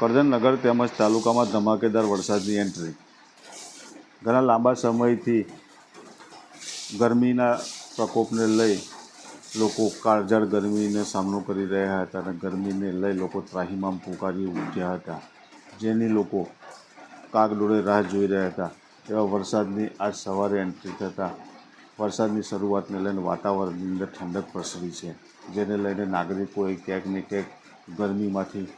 કરજણ નગર તેમજ તાલુકામાં ધમાકેદાર વરસાદની એન્ટ્રી ઘણા લાંબા સમયથી ગરમીના પ્રકોપને લઈ લોકો કાળઝાળ ગરમીનો સામનો કરી રહ્યા હતા અને ગરમીને લઈ લોકો ત્રાહીમામ પુકારી ઉઠ્યા હતા, જેની લોકો કાગડોળે રાહ જોઈ રહ્યા હતા. એવા વરસાદની આજ સવારે એન્ટ્રી થતાં વરસાદની શરૂઆતને લઈને વાતાવરણની અંદર ઠંડક પ્રસરી છે, જેને લઈને નાગરિકોએ ક્યાંક ને ક્યાંક ગરમીમાંથી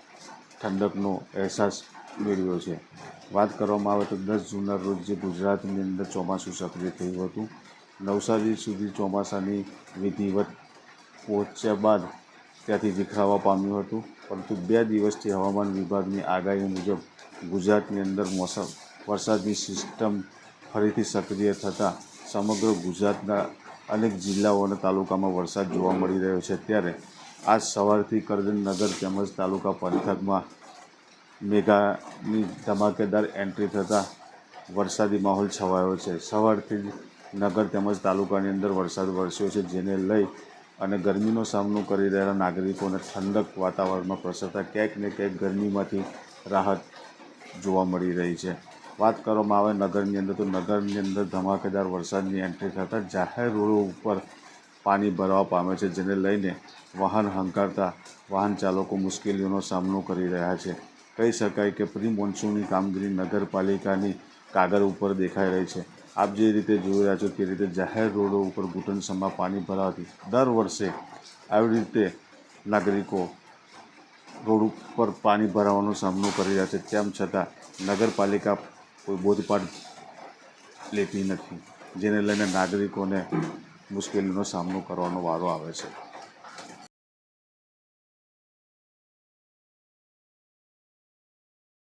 ઠંડકનો અહેસાસ મેળવ્યો છે. વાત કરવામાં આવે તો દસ જૂનના રોજ જે ગુજરાતની અંદર ચોમાસું સક્રિય થયું હતું, નવસારી સુધી ચોમાસાની વિધિવત પહોંચ્યા બાદ ત્યાંથી વિખરાવા પામ્યું હતું, પરંતુ બે દિવસથી હવામાન વિભાગની આગાહી મુજબ ગુજરાતની અંદર મોસમ, વરસાદની સિસ્ટમ ફરીથી સક્રિય થતાં સમગ્ર ગુજરાતના અનેક જિલ્લાઓ અને તાલુકામાં વરસાદ જોવા મળી રહ્યો છે. ત્યારે આજ સવારથી કરજણ નગર તેમજ તાલુકા પંથકમાં મેઘાની ધમાકેદાર એન્ટ્રી થતાં વરસાદી માહોલ છવાયો છે. સવારથી જ નગર તેમજ તાલુકાની અંદર વરસાદ વરસ્યો છે, જેને લઈ અને ગરમીનો સામનો કરી રહેલા નાગરિકોને ઠંડક વાતાવરણમાં પ્રસરતા ક્યાંક ને ક્યાંક ગરમીમાંથી રાહત જોવા મળી રહી છે. વાત કરવામાં આવે નગરની અંદર તો નગરની અંદર ધમાકેદાર વરસાદની એન્ટ્રી થતાં જાહેર રોડો ઉપર પાણી ભરવા પામે છે, જેને લઈને વાહન હંકારતા વાહન ચાલકો મુશ્કેલીઓનો સામનો કરી રહ્યા છે. કહી શકાય કે પ્રી મોન્સૂનની કામગીરી નગરપાલિકાની કાગળ ઉપર દેખાઈ રહી છે. આપ જે રીતે જોઈ રહ્યા છો તે રીતે જાહેર રોડો ઉપર ઘૂંટણસમાં પાણી ભરાવાથી દર વર્ષે આવી રીતે નાગરિકો રોડ ઉપર પાણી ભરાવાનો સામનો કરી રહ્યા છે. તેમ છતાં નગરપાલિકા કોઈ બોધપાઠ લેતી નથી, જેને લઈને નાગરિકોને મુશ્કેલીનો સામનો કરવાનો વારો આવે છે.